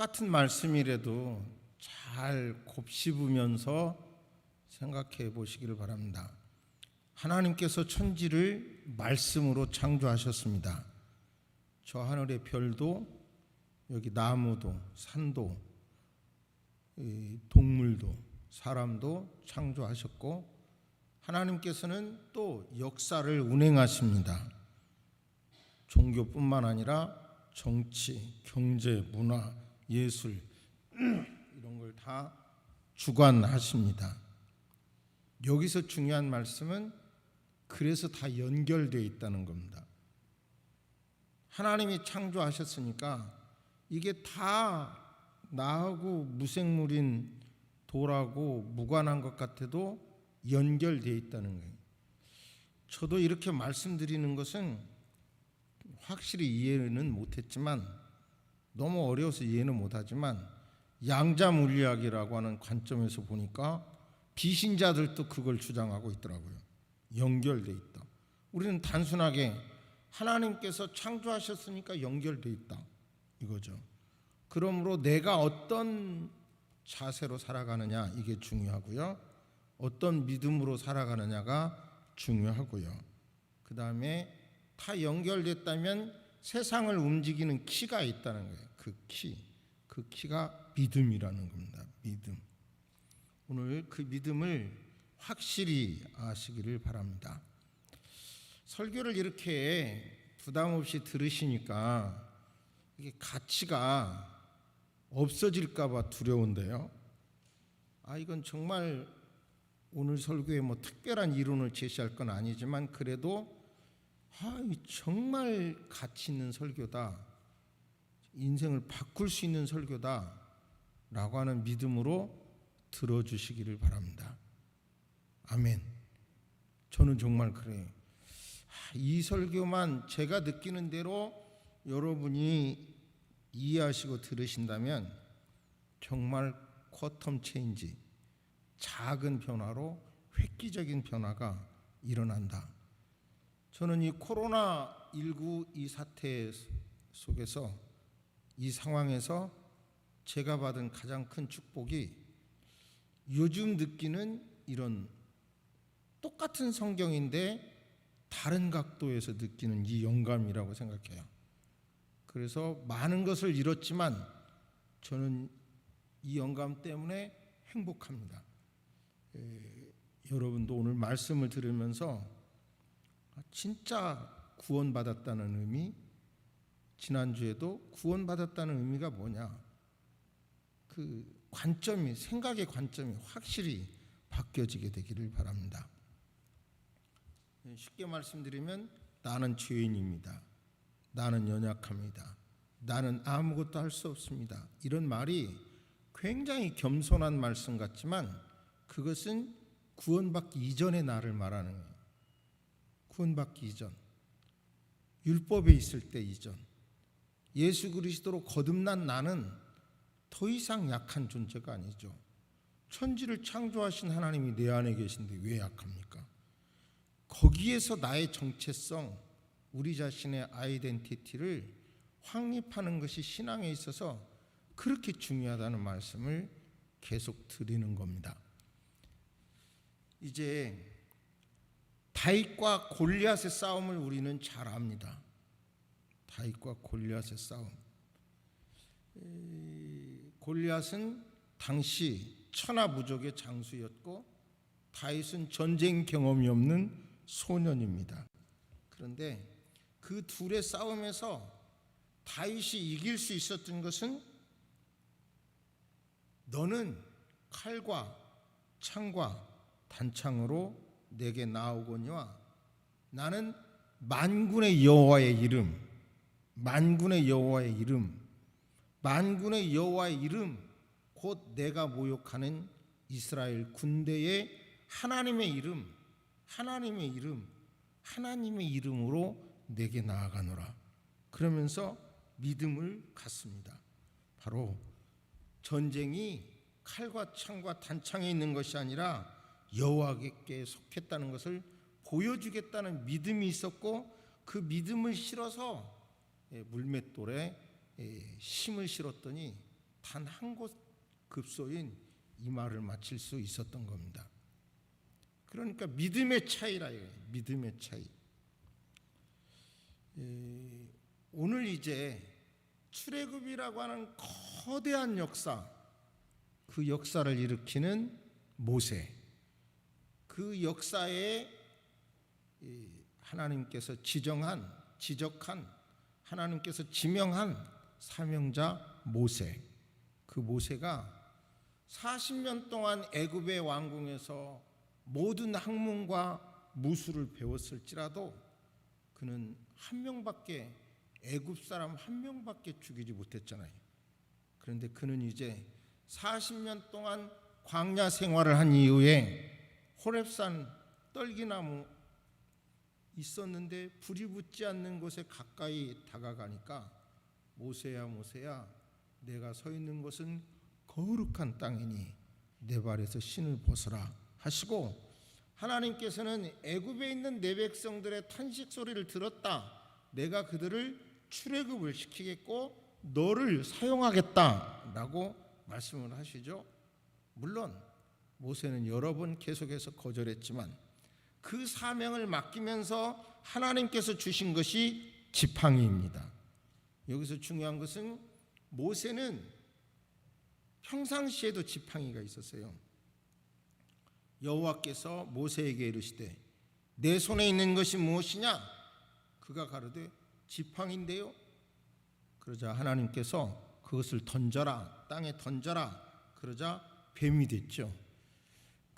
똑같은 말씀이라도 잘 곱씹으면서 생각해 보시기를 바랍니다. 하나님께서 천지를 말씀으로 창조하셨습니다. 저 하늘의 별도 여기 나무도 산도 이 동물도 사람도 창조하셨고 하나님께서는 또 역사를 운행하십니다. 종교뿐만 아니라 정치, 경제, 문화, 예술 이런 걸 다 주관하십니다. 여기서 중요한 말씀은 그래서 다 연결되어 있다는 겁니다. 하나님이 창조하셨으니까 이게 다 나하고 무생물인 돌하고 무관한 것 같아도 연결되어 있다는 거예요. 저도 이렇게 말씀드리는 것은 확실히 이해는 못했지만 너무 어려워서 이해는 못하지만 양자 물리학이라고 하는 관점에서 보니까 비신자들도 그걸 주장하고 있더라고요. 연결돼 있다. 우리는 단순하게 하나님께서 창조하셨으니까 연결돼 있다 이거죠. 그러므로 내가 어떤 자세로 살아가느냐 이게 중요하고요. 어떤 믿음으로 살아가느냐가 중요하고요. 그 다음에 다 연결됐다면 세상을 움직이는 키가 있다는 거예요. 그 키, 그 키가 믿음이라는 겁니다. 믿음. 오늘 그 믿음을 확실히 아시기를 바랍니다. 설교를 이렇게 부담 없이 들으시니까 이게 가치가 없어질까봐 두려운데요. 아 이건 정말 오늘 설교에 뭐 특별한 이론을 제시할 건 아니지만 그래도 아 정말 가치 있는 설교다. 인생을 바꿀 수 있는 설교다 라고 하는 믿음으로 들어주시기를 바랍니다. 아멘. 저는 정말 그래요. 이 설교만 제가 느끼는 대로 여러분이 이해하시고 들으신다면 정말 쿼텀 체인지 작은 변화로 획기적인 변화가 일어난다. 저는 이 코로나 19 이 사태 속에서 이 상황에서 제가 받은 가장 큰 축복이 요즘 느끼는 이런 똑같은 성경인데 다른 각도에서 느끼는 이 영감이라고 생각해요. 그래서 많은 것을 잃었지만 저는 이 영감 때문에 행복합니다. 에, 여러분도 오늘 말씀을 들으면서 아, 진짜 구원받았다는 의미, 지난주에도 구원받았다는 의미가 뭐냐? 그 관점이 생각의 관점이 확실히 바뀌어지게 되기를 바랍니다. 쉽게 말씀드리면 나는 죄인입니다. 나는 연약합니다. 나는 아무것도 할 수 없습니다. 이런 말이 굉장히 겸손한 말씀 같지만 그것은 구원받기 이전의 나를 말하는 거예요. 구원받기 이전. 율법에 있을 때 이전. 예수 그리스도로 거듭난 나는 더 이상 약한 존재가 아니죠. 천지를 창조하신 하나님이 내 안에 계신데 왜 약합니까? 거기에서 나의 정체성, 우리 자신의 아이덴티티를 확립하는 것이 신앙에 있어서 그렇게 중요하다는 말씀을 계속 드리는 겁니다. 이제 다윗과 골리앗의 싸움을 우리는 잘 압니다. 다윗과 골리앗의 싸움. 골리앗은 당시 천하무적의 장수였고 다윗은 전쟁 경험이 없는 소년입니다. 그런데 그 둘의 싸움에서 다윗이 이길 수 있었던 것은 너는 칼과 창과 단창으로 내게 나오거니와 나는 만군의 여호와의 이름 만군의 여호와의 이름 만군의 여호와의 이름 곧 내가 모욕하는 이스라엘 군대의 하나님의 이름 하나님의 이름 하나님의 이름으로 내게 나아가노라. 그러면서 믿음을 갖습니다. 바로 전쟁이 칼과 창과 단창에 있는 것이 아니라 여호와께 속했다는 것을 보여주겠다는 믿음이 있었고 그 믿음을 실어서 예, 물맷돌에 예, 심을 실었더니 단 한 곳 급소인 이 말을 마칠 수 있었던 겁니다. 그러니까 믿음의 차이라 요. 믿음의 차이. 에, 오늘 이제 출애굽이라고 하는 거대한 역사, 그 역사를 일으키는 모세, 그 역사에 이 하나님께서 지정한, 지적한, 하나님께서 지명한 사명자 모세, 그 모세가 40년 동안 애굽의 왕궁에서 모든 학문과 무술을 배웠을지라도 그는 한 명밖에 애굽 사람 한 명밖에 죽이지 못했잖아요. 그런데 그는 이제 40년 동안 광야 생활을 한 이후에 호렙산 떨기나무 있었는데 불이 붙지 않는 곳에 가까이 다가가니까 모세야 모세야 내가 서 있는 곳은 거룩한 땅이니 내 발에서 신을 벗어라 하시고 하나님께서는 애굽에 있는 내 백성들의 탄식 소리를 들었다. 내가 그들을 출애굽을 시키겠고 너를 사용하겠다라고 말씀을 하시죠. 물론 모세는 여러 번 계속해서 거절했지만 그 사명을 맡기면서 하나님께서 주신 것이 지팡이입니다. 여기서 중요한 것은 모세는 평상시에도 지팡이가 있었어요. 여호와께서 모세에게 이르시되 내 손에 있는 것이 무엇이냐? 그가 가로되 지팡인데요. 그러자 하나님께서 그것을 던져라 땅에 던져라. 그러자 뱀이 됐죠.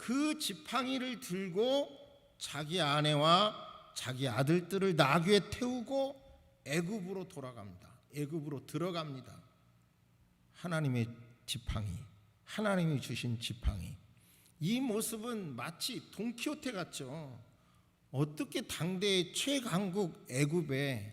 그 지팡이를 들고 자기 아내와 자기 아들들을 나귀에 태우고 애굽으로 돌아갑니다. 애굽으로 들어갑니다. 하나님의 지팡이, 하나님이 주신 지팡이. 이 모습은 마치 돈키호테 같죠. 어떻게 당대의 최강국 애굽에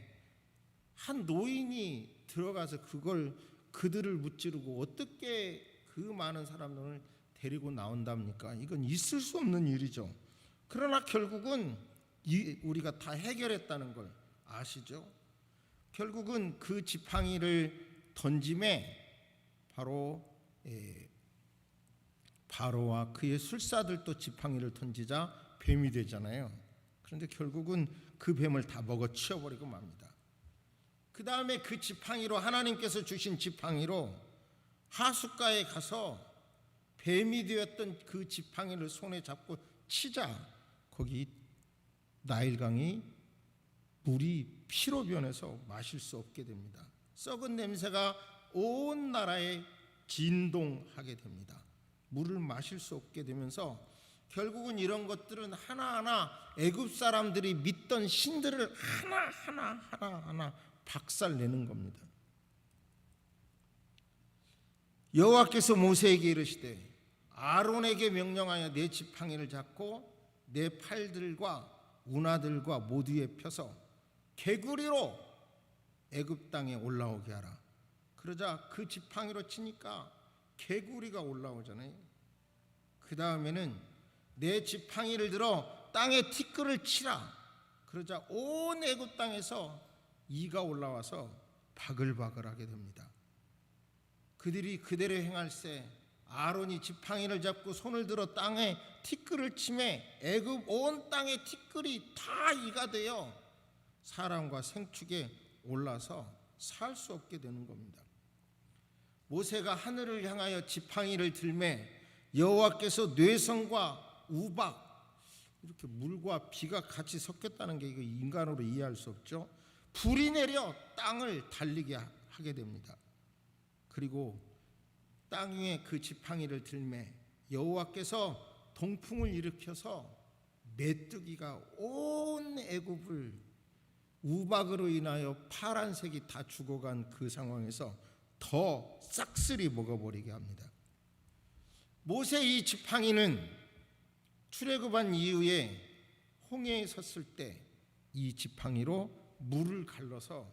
한 노인이 들어가서 그걸 그들을 무찌르고 어떻게 그 많은 사람들을 데리고 나온답니까? 이건 있을 수 없는 일이죠. 그러나 결국은 이 우리가 다 해결했다는 걸 아시죠? 결국은 그 지팡이를 던짐에 바로 예, 바로와 그의 술사들도 지팡이를 던지자 뱀이 되잖아요. 그런데 결국은 그 뱀을 다 먹어 치워버리고 맙니다. 그 다음에 그 지팡이로 하나님께서 주신 지팡이로 하숫가에 가서 뱀이 되었던 그 지팡이를 손에 잡고 치자 거기 나일강이 물이 피로 변해서 마실 수 없게 됩니다. 썩은 냄새가 온 나라에 진동하게 됩니다. 물을 마실 수 없게 되면서 결국은 이런 것들은 하나하나 애굽 사람들이 믿던 신들을 하나하나 하나하나 박살내는 겁니다. 여호와께서 모세에게 이르시되 아론에게 명령하여 내 지팡이를 잡고 내 팔들과 운하들과 모두에 펴서 개구리로 애굽 땅에 올라오게 하라. 그러자 그 지팡이로 치니까 개구리가 올라오잖아요. 그 다음에는 내 지팡이를 들어 땅에 티끌을 치라. 그러자 온 애굽 땅에서 이가 올라와서 바글바글하게 됩니다. 그들이 그대로 행할세 아론이 지팡이를 잡고 손을 들어 땅에 티끌을 치매 애굽 온 땅에 티끌이 다 이가 되어 사람과 생축에 올라서 살 수 없게 되는 겁니다. 모세가 하늘을 향하여 지팡이를 들매 여호와께서 뇌성과 우박 이렇게 물과 비가 같이 섞였다는 게 이거 인간으로 이해할 수 없죠. 불이 내려 땅을 달리게 하게 됩니다. 그리고 땅 위에 그 지팡이를 들매 여호와께서 동풍을 일으켜서 메뚜기가 온 애굽을 우박으로 인하여 파란색이 다 죽어간 그 상황에서 더 싹쓸이 먹어버리게 합니다. 모세 이 지팡이는 출애굽한 이후에 홍해에 섰을 때 이 지팡이로 물을 갈라서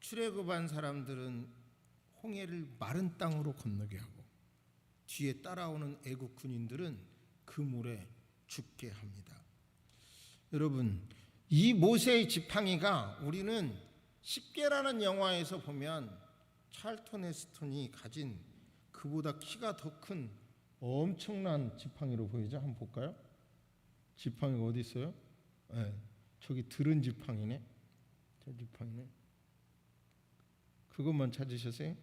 출애굽한 사람들은 홍해를 마른 땅으로 건너게 하고 뒤에 따라오는 애국 군인들은 그 물에 죽게 합니다. 여러분, 이 모세의 지팡이가 우리는 십계라는 영화에서 보면 찰턴 헤스턴이 가진 그보다 키가 더 큰 엄청난 지팡이로 보이죠? 한번 볼까요? 지팡이가 어디 있어요? 네, 저기 들은 지팡이네. 저 지팡이네. 그것만 찾으셨어요?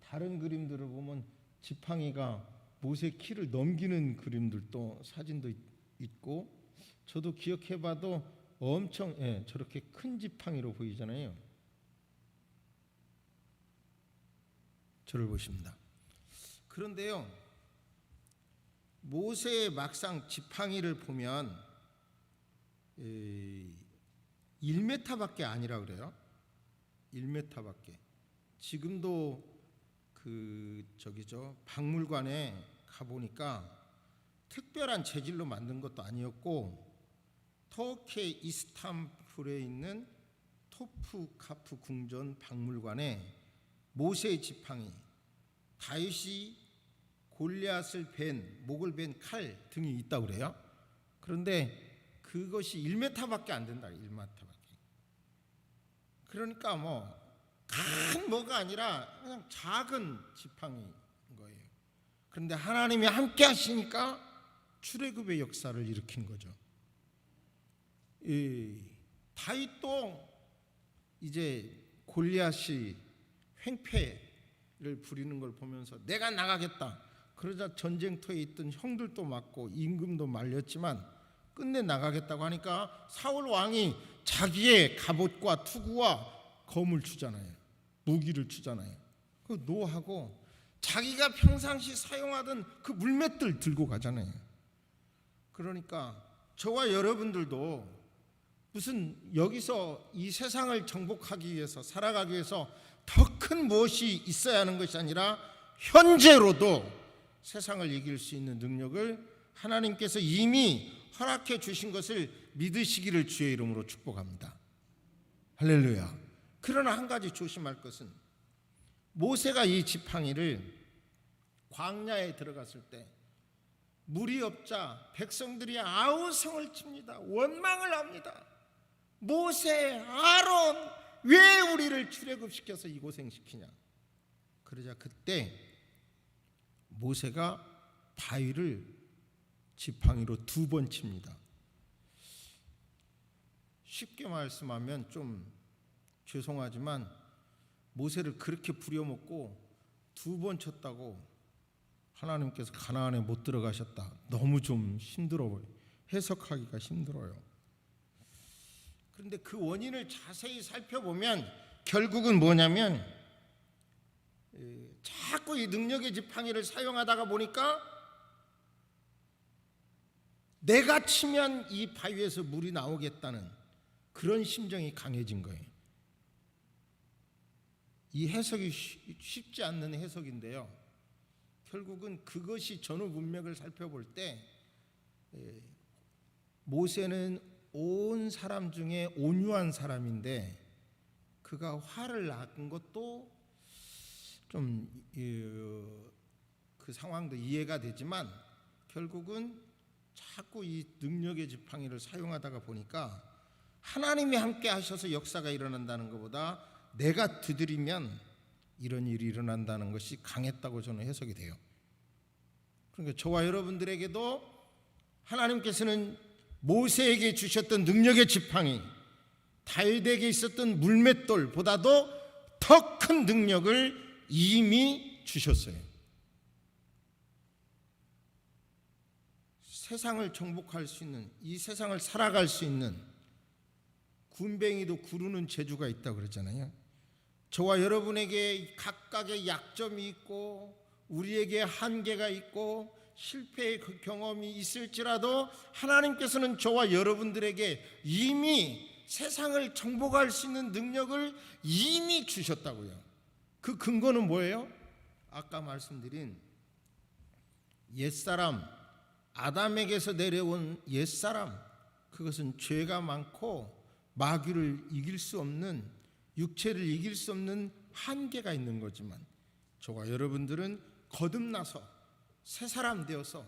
다른 그림들을 보면 지팡이가 모세 키를 넘기는 그림들도 사진도 있- 있고 저도 기억해봐도 엄청 예, 저렇게 큰 지팡이로 보이잖아요. 저를 보십니다. 그런데요, 모세의 막상 지팡이를 보면 1m밖에 아니라 그래요. 1m밖에. 지금도 그 저기죠 박물관에 가 보니까 특별한 재질로 만든 것도 아니었고 터키 이스탄불에 있는 토프카프 궁전 박물관에 모세의 지팡이, 다윗이 골리앗을 벤 목을 벤 칼 등이 있다 고 그래요. 그런데 그것이 1m밖에 안 된다. 1m밖에. 그러니까 뭐 큰 뭐가 아니라 그냥 작은 지팡이인 거예요. 그런데 하나님이 함께 하시니까 출애굽의 역사를 일으킨 거죠. 이 다윗도 이제 골리앗이 횡패를 부리는 걸 보면서 내가 나가겠다. 그러자 전쟁터에 있던 형들도 맞고 임금도 말렸지만 끝내 나가겠다고 하니까 사울 왕이 자기의 갑옷과 투구와 검을 주잖아요. 무기를 주잖아요. 그 노하고 자기가 평상시 사용하던 그 물맷들 들고 가잖아요. 그러니까 저와 여러분들도 무슨 여기서 이 세상을 정복하기 위해서 살아가기 위해서 더 큰 무엇이 있어야 하는 것이 아니라 현재로도 세상을 이길 수 있는 능력을 하나님께서 이미 허락해 주신 것을 믿으시기를 주의 이름으로 축복합니다. 할렐루야. 그러나 한 가지 조심할 것은 모세가 이 지팡이를 광야에 들어갔을 때 물이 없자 백성들이 아우성을 칩니다. 원망을 합니다. 모세, 아론 왜 우리를 출애굽시켜서 이 고생 시키냐? 그러자 그때 모세가 바위를 지팡이로 두 번 칩니다. 쉽게 말씀하면 좀 죄송하지만 모세를 그렇게 부려먹고 두 번 쳤다고 하나님께서 가나안에 못 들어가셨다. 너무 좀 힘들어 보여. 해석하기가 힘들어요. 그런데 그 원인을 자세히 살펴보면 결국은 뭐냐면 에, 자꾸 이 능력의 지팡이를 사용하다가 보니까 내가 치면 이 바위에서 물이 나오겠다는 그런 심정이 강해진 거예요. 이 해석이 쉬- 쉽지 않는 해석인데요. 결국은 그것이 전후 문맥을 살펴볼 때 에, 모세는 온 사람 중에 온유한 사람인데 그가 화를 낳은 것도 좀 그 상황도 이해가 되지만 결국은 자꾸 이 능력의 지팡이를 사용하다가 보니까 하나님이 함께 하셔서 역사가 일어난다는 것보다 내가 두드리면 이런 일이 일어난다는 것이 강했다고 저는 해석이 돼요. 그러니까 저와 여러분들에게도 하나님께서는 모세에게 주셨던 능력의 지팡이, 다윗에게 있었던 물맷돌보다도 더 큰 능력을 이미 주셨어요. 세상을 정복할 수 있는 이 세상을 살아갈 수 있는 군뱅이도 구르는 재주가 있다 고 그러잖아요. 저와 여러분에게 각각의 약점이 있고 우리에게 한계가 있고 실패의 그 경험이 있을지라도 하나님께서는 저와 여러분들에게 이미 세상을 정복할 수 있는 능력을 이미 주셨다고요. 그 근거는 뭐예요? 아까 말씀드린 옛사람 아담에게서 내려온 옛사람 그것은 죄가 많고 마귀를 이길 수 없는 육체를 이길 수 없는 한계가 있는 거지만 저와 여러분들은 거듭나서 새 사람 되어서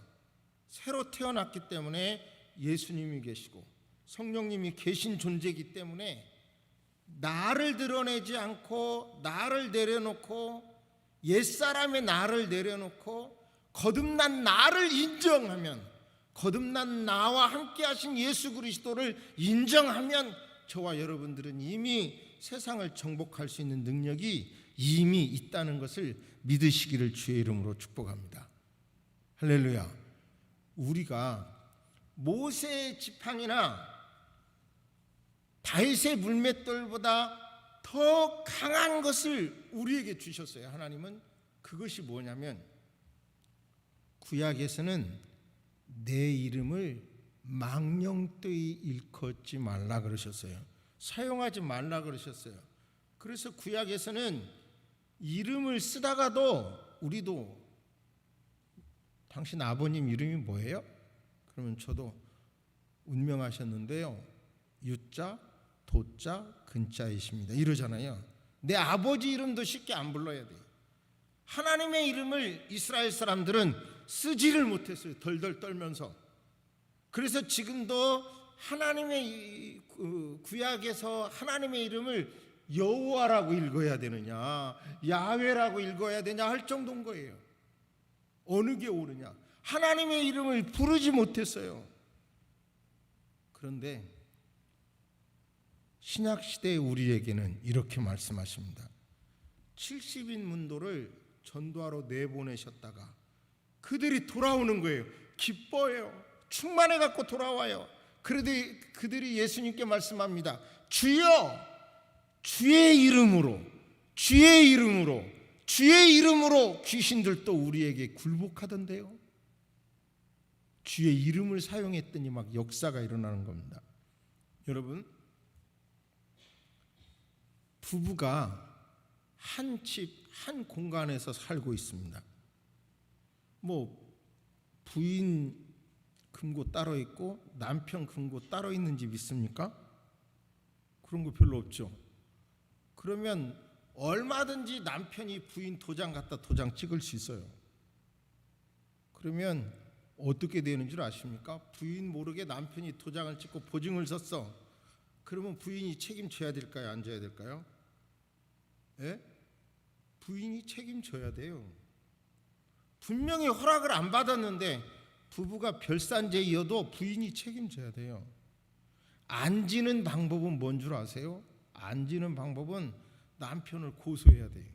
새로 태어났기 때문에 예수님이 계시고 성령님이 계신 존재이기 때문에 나를 드러내지 않고 나를 내려놓고 옛사람의 나를 내려놓고 거듭난 나를 인정하면 거듭난 나와 함께 하신 예수 그리스도를 인정하면 저와 여러분들은 이미 세상을 정복할 수 있는 능력이 이미 있다는 것을 믿으시기를 주의 이름으로 축복합니다. 할렐루야. 우리가 모세의 지팡이나 다윗의 물맷돌보다 더 강한 것을 우리에게 주셨어요. 하나님은 그것이 뭐냐면 구약에서는 내 이름을 망령되이 일컫지 말라 그러셨어요. 사용하지 말라 그러셨어요. 그래서 구약에서는 이름을 쓰다가도 우리도 당신 아버님 이름이 뭐예요? 그러면 저도 운명하셨는데요. 유자, 도자, 근자이십니다. 이러잖아요. 내 아버지 이름도 쉽게 안 불러야 돼요. 하나님의 이름을 이스라엘 사람들은 쓰지를 못했어요. 덜덜 떨면서. 그래서 지금도 하나님의 이, 그 구약에서 하나님의 이름을 여호와라고 읽어야 되느냐, 야훼라고 읽어야 되냐 할 정도인 거예요. 어느 게 옳으냐? 하나님의 이름을 부르지 못했어요. 그런데 신약 시대의 우리에게는 이렇게 말씀하십니다. 70인 문도를 전도하러 내보내셨다가 그들이 돌아오는 거예요. 기뻐해요. 충만해 갖고 돌아와요. 그러더니 그들이 예수님께 말씀합니다. 주여 주의 이름으로 주의 이름으로 주의 이름으로 귀신들도 우리에게 굴복하던데요. 주의 이름을 사용했더니 막 역사가 일어나는 겁니다. 여러분 부부가 한 집, 한 공간에서 살고 있습니다. 뭐 부인 금고 따로 있고 남편 금고 따로 있는 집 있습니까? 그런 거 별로 없죠. 그러면 얼마든지 남편이 부인 도장 갖다 도장 찍을 수 있어요. 그러면 어떻게 되는 줄 아십니까? 부인 모르게 남편이 도장을 찍고 보증을 섰어. 그러면 부인이 책임져야 될까요? 안 져야 될까요? 예? 부인이 책임져야 돼요. 분명히 허락을 안 받았는데 부부가 별산제이어도 부인이 책임져야 돼요. 안 지는 방법은 뭔 줄 아세요? 안 지는 방법은 남편을 고소해야 돼요.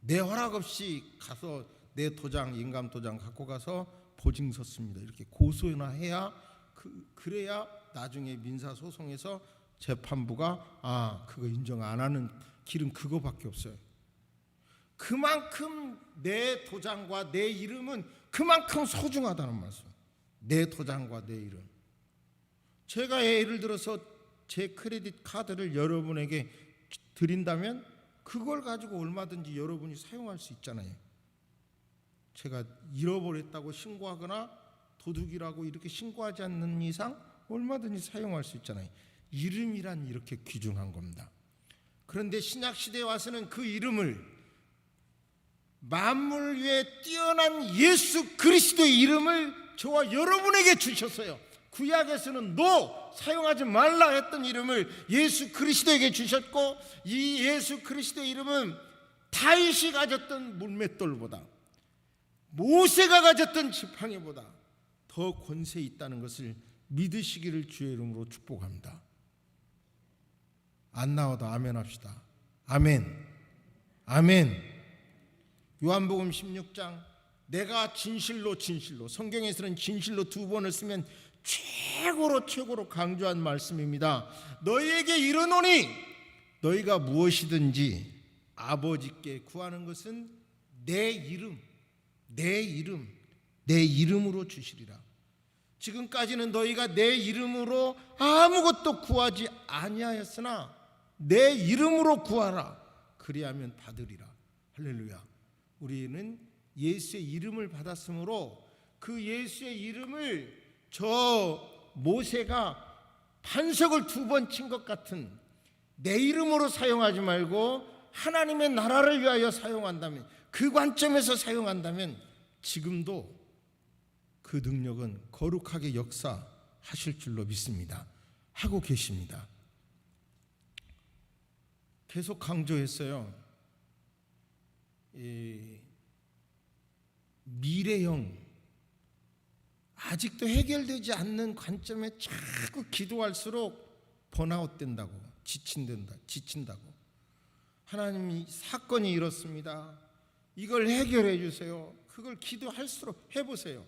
내 허락 없이 가서 내 도장 인감 도장 갖고 가서 보증 섰습니다. 이렇게 고소나 해야 그, 그래야 나중에 민사 소송에서 재판부가 아 그거 인정 안 하는 길은 그거밖에 없어요. 그만큼 내 도장과 내 이름은 그만큼 소중하다는 말씀. 내 도장과 내 이름. 제가 예를 들어서 제 크레딧 카드를 여러분에게 드린다면 그걸 가지고 얼마든지 여러분이 사용할 수 있잖아요. 제가 잃어버렸다고 신고하거나 도둑이라고 이렇게 신고하지 않는 이상 얼마든지 사용할 수 있잖아요. 이름이란 이렇게 귀중한 겁니다. 그런데 신약 시대에 와서는 그 이름을 만물 위에 뛰어난 예수 그리스도의 이름을 저와 여러분에게 주셨어요. 구약에서는 노 사용하지 말라 했던 이름을 예수 그리스도에게 주셨고 이 예수 그리스도의 이름은 다윗이 가졌던 물맷돌보다 모세가 가졌던 지팡이보다 더 권세 있다는 것을 믿으시기를 주의 이름으로 축복합니다. 안 나와도 아멘 합시다. 아멘. 아멘. 요한복음 16장 내가 진실로 진실로 성경에서는 진실로 두 번을 쓰면 최고로 최고로 강조한 말씀입니다. 너희에게 이르노니 너희가 무엇이든지 아버지께 구하는 것은 내 이름 내 이름 내 이름으로 주시리라. 지금까지는 너희가 내 이름으로 아무것도 구하지 아니하였으나 내 이름으로 구하라. 그리하면 받으리라. 할렐루야. 우리는 예수의 이름을 받았으므로 그 예수의 이름을 저 모세가 반석을 두 번 친 것 같은 내 이름으로 사용하지 말고 하나님의 나라를 위하여 사용한다면 그 관점에서 사용한다면 지금도 그 능력은 거룩하게 역사할 하실 줄로 믿습니다. 하고 계십니다. 계속 강조했어요. 이 미래형 아직도 해결되지 않는 관점에 자꾸 기도할수록 번아웃 된다고 지친된다 지친다고 하나님이 사건이 이렇습니다. 이걸 해결해 주세요. 그걸 기도할수록 해보세요.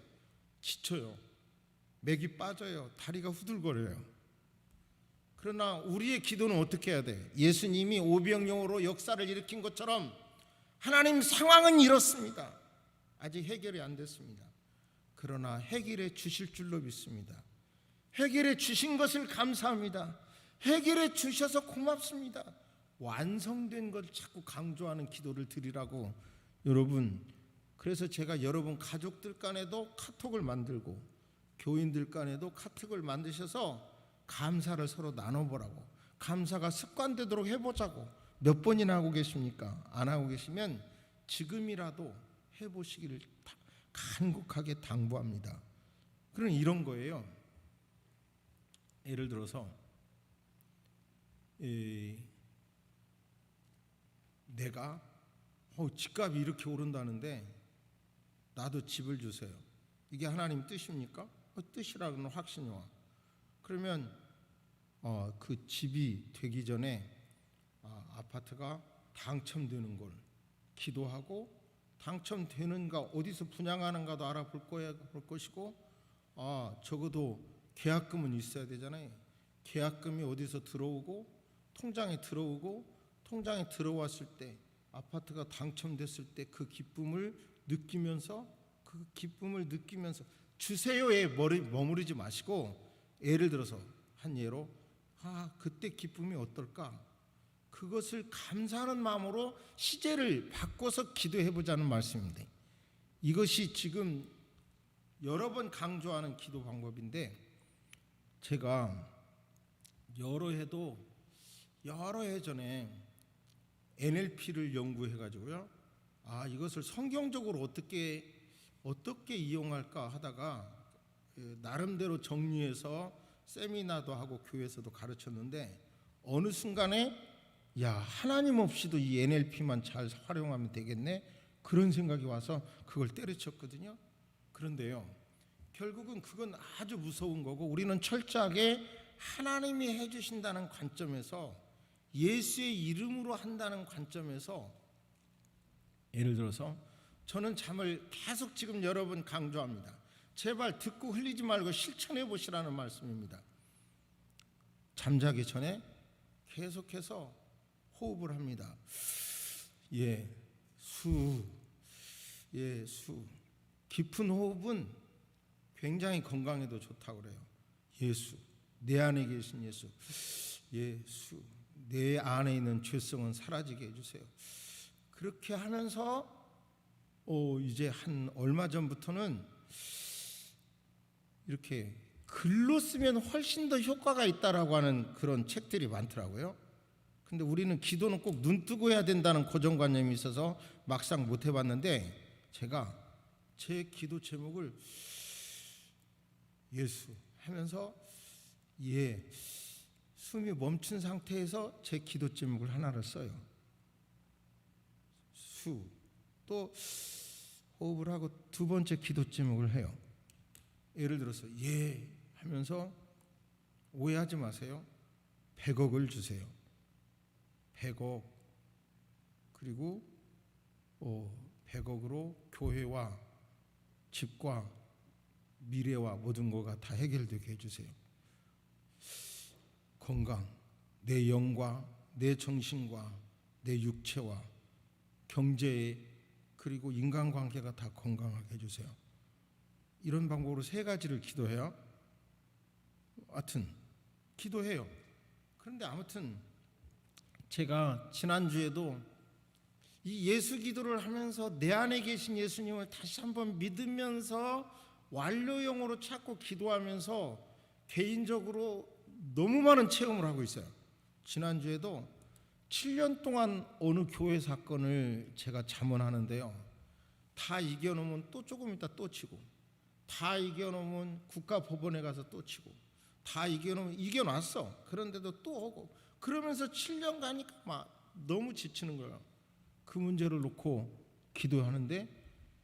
지쳐요. 맥이 빠져요. 다리가 후들거려요. 그러나 우리의 기도는 어떻게 해야 돼? 예수님이 오병영으로 역사를 일으킨 것처럼 하나님 상황은 이렇습니다. 아직 해결이 안 됐습니다. 그러나 해결해 주실 줄로 믿습니다. 해결해 주신 것을 감사합니다. 해결해 주셔서 고맙습니다. 완성된 걸 자꾸 강조하는 기도를 드리라고 여러분 그래서 제가 여러분 가족들 간에도 카톡을 만들고 교인들 간에도 카톡을 만드셔서 감사를 서로 나눠보라고 감사가 습관되도록 해보자고 몇 번이나 하고 계십니까? 안 하고 계시면 지금이라도 해보시기를 다- 간곡하게 당부합니다. 그런 이런 거예요. 예를 들어서 이 내가 어, 집값이 이렇게 오른다는데 나도 집을 주세요. 이게 하나님 뜻입니까? 어, 뜻이라는 확신이 와. 그러면 어, 그 집이 되기 전에 아, 아파트가 당첨되는 걸 기도하고 당첨되는가 어디서 분양하는가도 알아볼 거야 볼 것이고 아 적어도 계약금은 있어야 되잖아요. 계약금이 어디서 들어오고 통장에 들어오고 통장에 들어왔을 때 아파트가 당첨됐을 때 그 기쁨을 느끼면서 그 기쁨을 느끼면서 주세요에 머리 머무르지 마시고 예를 들어서 한 예로 아 그때 기쁨이 어떨까 그것을 감사하는 마음으로 시제를 바꿔서 기도해 보자는 말씀입니다. 이것이 지금 여러 번 강조하는 기도 방법인데 제가 여러 해도 여러 해 전에 NLP를 연구해 가지고요. 아, 이것을 성경적으로 어떻게 어떻게 이용할까 하다가 그 나름대로 정리해서 세미나도 하고 교회에서도 가르쳤는데 어느 순간에 야 하나님 없이도 이 NLP만 잘 활용하면 되겠네 그런 생각이 와서 그걸 때려쳤거든요. 그런데요 결국은 그건 아주 무서운 거고 우리는 철저하게 하나님이 해주신다는 관점에서 예수의 이름으로 한다는 관점에서 예를 들어서 저는 잠을 계속 지금 여러분 강조합니다. 제발 듣고 흘리지 말고 실천해 보시라는 말씀입니다. 잠자기 전에 계속해서 호흡을 합니다. 예, 수, 예, 수. 깊은 호흡은 굉장히 건강에도 좋다고 그래요. 예수, 내 안에 계신 예수, 예수, 내 안에 있는 죄성은 사라지게 해주세요. 그렇게 하면서 어, 이제 한 얼마 전부터는 이렇게 글로 쓰면 훨씬 더 효과가 있다라고 하는 그런 책들이 많더라고요. 근데 우리는 기도는 꼭 눈 뜨고 해야 된다는 고정관념이 있어서 막상 못 해봤는데 제가 제 기도 제목을 예수 하면서 예 숨이 멈춘 상태에서 제 기도 제목을 하나를 써요. 수 또 호흡을 하고 두 번째 기도 제목을 해요. 예를 들어서 예 하면서 오해하지 마세요. 100억을 주세요. 100억 그리고 어, 100억으로 교회와 집과 미래와 모든 거가 다 해결되게 해주세요. 건강, 내 영과 내 정신과 내 육체와 경제 그리고 인간관계가 다 건강하게 해주세요. 이런 방법으로 세 가지를 기도해요. 하여튼 기도해요. 그런데 아무튼 제가 지난주에도 이 예수 기도를 하면서 내 안에 계신 예수님을 다시 한번 믿으면서 완료형으로 찾고 기도하면서 개인적으로 너무 많은 체험을 하고 있어요. 지난주에도 7년 동안 어느 교회 사건을 제가 자문하는데요. 다 이겨놓으면 또 조금 있다 또 치고 다 이겨놓으면 국가법원에 가서 또 치고 다 이겨놓 이겨놨어. 그런데도 또 오고 그러면서 7년 가니까 막 너무 지치는 거예요. 그 문제를 놓고 기도하는데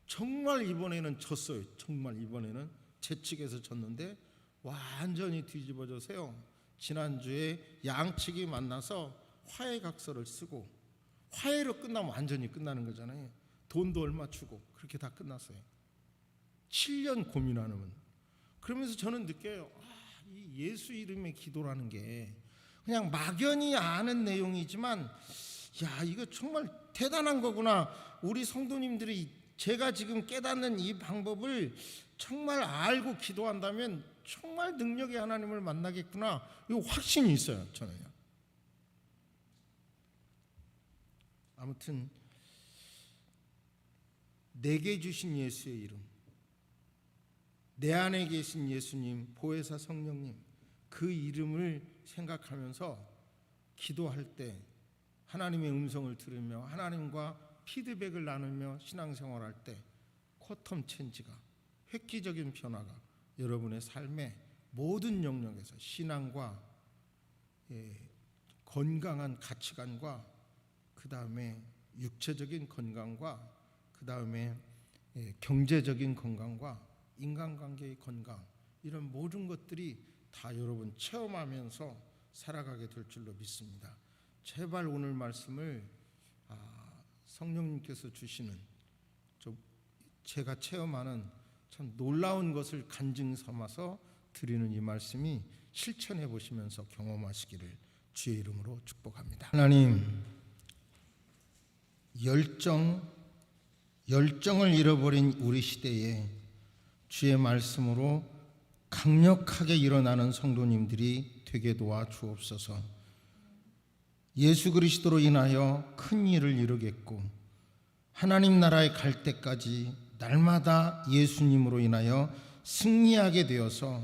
정말 이번에는 졌어요. 정말 이번에는 재측에서 졌는데 완전히 뒤집어져서요. 지난주에 양측이 만나서 화해 각서를 쓰고 화해로 끝나면 완전히 끝나는 거잖아요. 돈도 얼마 주고 그렇게 다 끝났어요. 7년 고민하는 그러면서 저는 느껴요. 아, 이 예수 이름의 기도라는 게 그냥 막연히 아는 내용이지만 야 이거 정말 대단한 거구나. 우리 성도님들이 제가 지금 깨닫는 이 방법을 정말 알고 기도한다면 정말 능력의 하나님을 만나겠구나. 이거 확신이 있어요. 저는요. 아무튼 내게 주신 예수의 이름, 내 안에 계신 예수님, 보혜사 성령님 그 이름을 생각하면서 기도할 때 하나님의 음성을 들으며 하나님과 피드백을 나누며 신앙생활할 때 쿼텀 체인지가 획기적인 변화가 여러분의 삶의 모든 영역에서 신앙과 예, 건강한 가치관과 그 다음에 육체적인 건강과 그 다음에 예, 경제적인 건강과 인간관계의 건강 이런 모든 것들이 다 여러분 체험하면서 살아가게 될 줄로 믿습니다. 제발 오늘 말씀을 아, 성령님께서 주시는 저 제가 체험하는 참 놀라운 것을 간증 삼아서 드리는 이 말씀이 실천해 보시면서 경험하시기를 주의 이름으로 축복합니다. 하나님 열정 열정을 잃어버린 우리 시대에 주의 말씀으로 강력하게 일어나는 성도님들이 되게 도와 주옵소서. 예수 그리스도로 인하여 큰 일을 이루겠고 하나님 나라에 갈 때까지 날마다 예수님으로 인하여 승리하게 되어서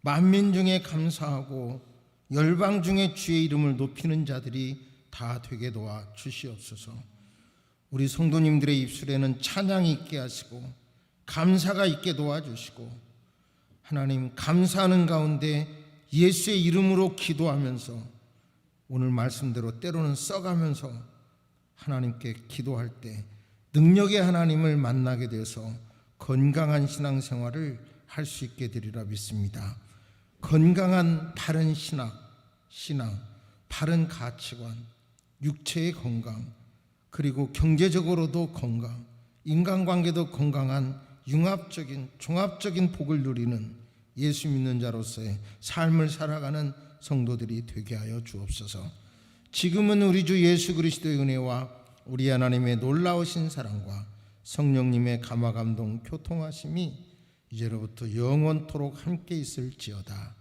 만민 중에 감사하고 열방 중에 주의 이름을 높이는 자들이 다 되게 도와 주시옵소서. 우리 성도님들의 입술에는 찬양이 있게 하시고 감사가 있게 도와주시고 하나님 감사하는 가운데 예수의 이름으로 기도하면서 오늘 말씀대로 때로는 써가면서 하나님께 기도할 때 능력의 하나님을 만나게 돼서 건강한 신앙생활을 할 수 있게 되리라 믿습니다. 건강한 바른 신학, 신앙, 바른 가치관, 육체의 건강, 그리고 경제적으로도 건강, 인간관계도 건강한 융합적인 종합적인 복을 누리는 예수 믿는 자로서의 삶을 살아가는 성도들이 되게 하여 주옵소서. 지금은 우리 주 예수 그리스도의 은혜와 우리 하나님의 놀라우신 사랑과 성령님의 감화 감동 교통하심이 이제로부터 영원토록 함께 있을지어다.